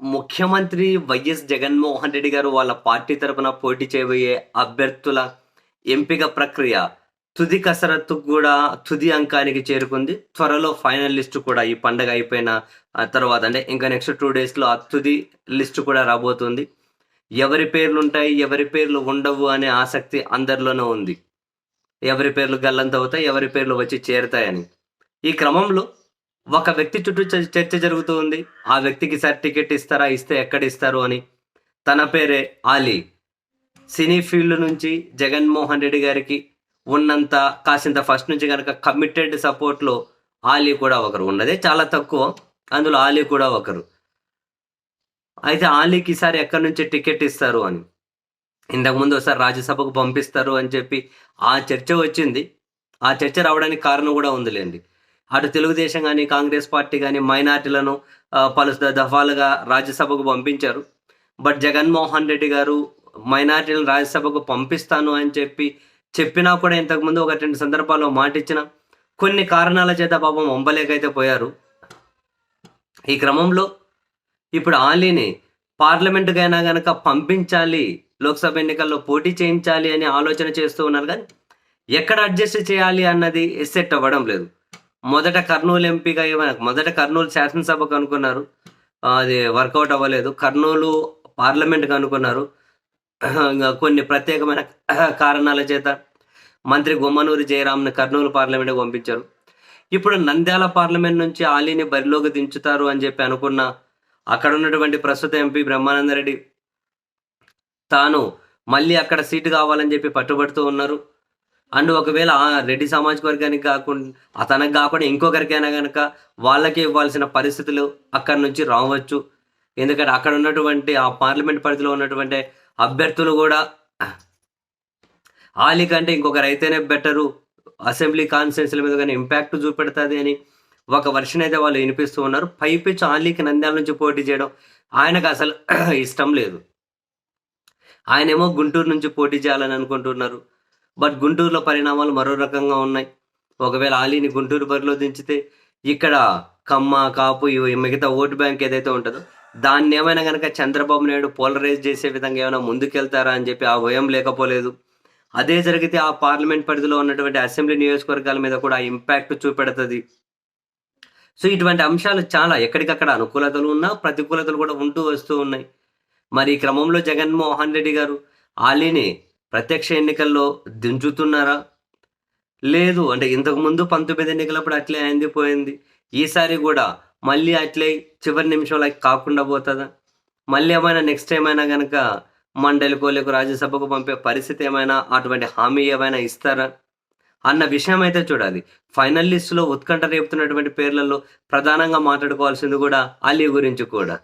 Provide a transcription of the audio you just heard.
ముఖ్యమంత్రి వైఎస్ జగన్మోహన్ రెడ్డి గారు వాళ్ళ పార్టీ తరపున పోటీ చేయబోయే అభ్యర్థుల ఎంపిక ప్రక్రియ తుది కసరత్తు కూడా తుది అంకానికి చేరుకుంది. త్వరలో ఫైనల్ లిస్టు కూడా ఈ పండగ అయిపోయిన తర్వాత అంటే ఇంకా నెక్స్ట్ టూ డేస్లో ఆ తుది లిస్టు కూడా రాబోతుంది. ఎవరి పేర్లు ఉంటాయి ఎవరి పేర్లు ఉండవు అనే ఆసక్తి అందరిలోనూ ఉంది. ఎవరి పేర్లు గల్లంత అవుతాయి ఎవరి పేర్లు వచ్చి చేరుతాయని. ఈ క్రమంలో ఒక వ్యక్తి చుట్టూ చ- చర్చ జరుగుతూ ఉంది ఆ వ్యక్తికి సార్ టికెట్ ఇస్తారా? ఇస్తే ఎక్కడ ఇస్తారు అని. తన పేరే ఆలీ సినీ ఫీల్డ్ నుంచి జగన్మోహన్ రెడ్డి గారికి ఉన్నంత కాసింత ఫస్ట్ నుంచి కనుక కమిటెడ్ సపోర్ట్లో ఆలీ కూడా ఒకరు ఉన్నదే. చాలా తక్కువ. అందులో ఆలీ కూడా ఒకరు. అయితే ఆలీకి ఈసారి ఎక్కడి నుంచి టికెట్ ఇస్తారు అని. ఇంతకుముందు ఒకసారి రాజ్యసభకు పంపిస్తారు అని చెప్పి ఆ చర్చ వచ్చింది. ఆ చర్చ రావడానికి కారణం కూడా ఉందిలేండి. అటు తెలుగుదేశం కానీ కాంగ్రెస్ పార్టీ కానీ మైనార్టీలను పలు దఫాలుగా రాజ్యసభకు పంపించారు. బట్ జగన్మోహన్ రెడ్డి గారు మైనార్టీలను రాజ్యసభకు పంపిస్తాను అని చెప్పి చెప్పినా కూడా ఇంతకుముందు ఒక రెండు సందర్భాల్లో మాట ఇచ్చిన కొన్ని కారణాల చేత పాపం వంపలేకైతే పోయారు. ఈ క్రమంలో ఇప్పుడు ఆలీని పార్లమెంటుకైనా కనుక పంపించాలి లోక్సభ ఎన్నికల్లో పోటీ చేయించాలి అని ఆలోచన చేస్తూ ఉన్నారు కానీ ఎక్కడ అడ్జస్ట్ చేయాలి అన్నది సెట్ అవ్వడం లేదు. మొదట కర్నూలు ఎంపీగా ఏమైనా మొదట కర్నూలు శాసనసభకు అనుకున్నారు. అది వర్కౌట్ అవ్వలేదు. కర్నూలు పార్లమెంట్కి అనుకున్నారు. కొన్ని ప్రత్యేకమైన కారణాల చేత మంత్రి గుమ్మనూరి జయరామ్ని కర్నూలు పార్లమెంట్కి పంపించారు. ఇప్పుడు నంద్యాల పార్లమెంట్ నుంచి ఆలీని బరిలోకి దించుతారు అని చెప్పి అనుకున్న అక్కడ ఉన్నటువంటి ప్రస్తుత ఎంపీ బ్రహ్మానందరెడ్డి తాను మళ్ళీ అక్కడ సీటు కావాలని చెప్పి పట్టుబడుతూ ఉన్నారు. అండ్ ఒకవేళ రెడ్డి సామాజిక వర్గానికి కాకుండా అతనికి కాకుండా ఇంకొకరికైనా కనుక వాళ్ళకి ఇవ్వాల్సిన పరిస్థితులు అక్కడి నుంచి రావచ్చు. ఎందుకంటే అక్కడ ఉన్నటువంటి ఆ పార్లమెంట్ పరిధిలో ఉన్నటువంటి అభ్యర్థులు కూడా ఆలీ కంటే ఇంకొకరు అయితేనే బెటరు. అసెంబ్లీ కాన్స్టిట్యూన్సీల మీద కానీ ఇంపాక్ట్ చూపెడుతుంది అని ఒక వర్షన్ అయితే వాళ్ళు వినిపిస్తూ ఉన్నారు. పైపిచ్చు ఆలీకి నంద్యాల నుంచి పోటీ చేయడం ఆయనకు అసలు ఇష్టం లేదు. ఆయనేమో గుంటూరు నుంచి పోటీ చేయాలని అనుకుంటున్నారు. బట్ గుంటూరులో పరిణామాలు మరో రకంగా ఉన్నాయి. ఒకవేళ ఆలీని గుంటూరు బరిలో దించితే ఇక్కడ కమ్మ కాపు ఇవి మిగతా ఓటు బ్యాంక్ ఏదైతే ఉంటుందో దాన్ని ఏమైనా కనుక చంద్రబాబు నాయుడు పోలరైజ్ చేసే విధంగా ఏమైనా ముందుకెళ్తారా అని చెప్పి ఆ భయం లేకపోలేదు. అదే జరిగితే ఆ పార్లమెంట్ పరిధిలో ఉన్నటువంటి అసెంబ్లీ నియోజకవర్గాల మీద కూడా ఇంపాక్ట్ చూపెడుతుంది. సో ఇటువంటి అంశాలు చాలా ఎక్కడికక్కడ అనుకూలతలు ఉన్నా ప్రతికూలతలు కూడా ఉంటూ వస్తూ ఉన్నాయి. మరి ఈ క్రమంలో జగన్మోహన్ రెడ్డి గారు ఆలీని ప్రత్యక్ష ఎన్నికల్లో దించుతున్నారా? లేదు అంటే ఇంతకు ముందు పంతొమ్మిది ఎన్నికలప్పుడు అట్లే అయింది పోయింది. ఈసారి కూడా మళ్ళీ అట్లే చివరి నిమిషంలో కాకుండా పోతుందా? మళ్ళీ ఏమైనా నెక్స్ట్ ఏమైనా కనుక మండలికో లేక రాజ్యసభకు పంపే పరిస్థితి ఏమైనా అటువంటి హామీ ఏమైనా ఇస్తారా? అన్న విషయం అయితే చూడాలి. ఫైనల్ లిస్టులో ఉత్కంఠ రేపుతున్నటువంటి పేర్లలో ప్రధానంగా మాట్లాడుకోవాల్సింది కూడా అలీ గురించి కూడా.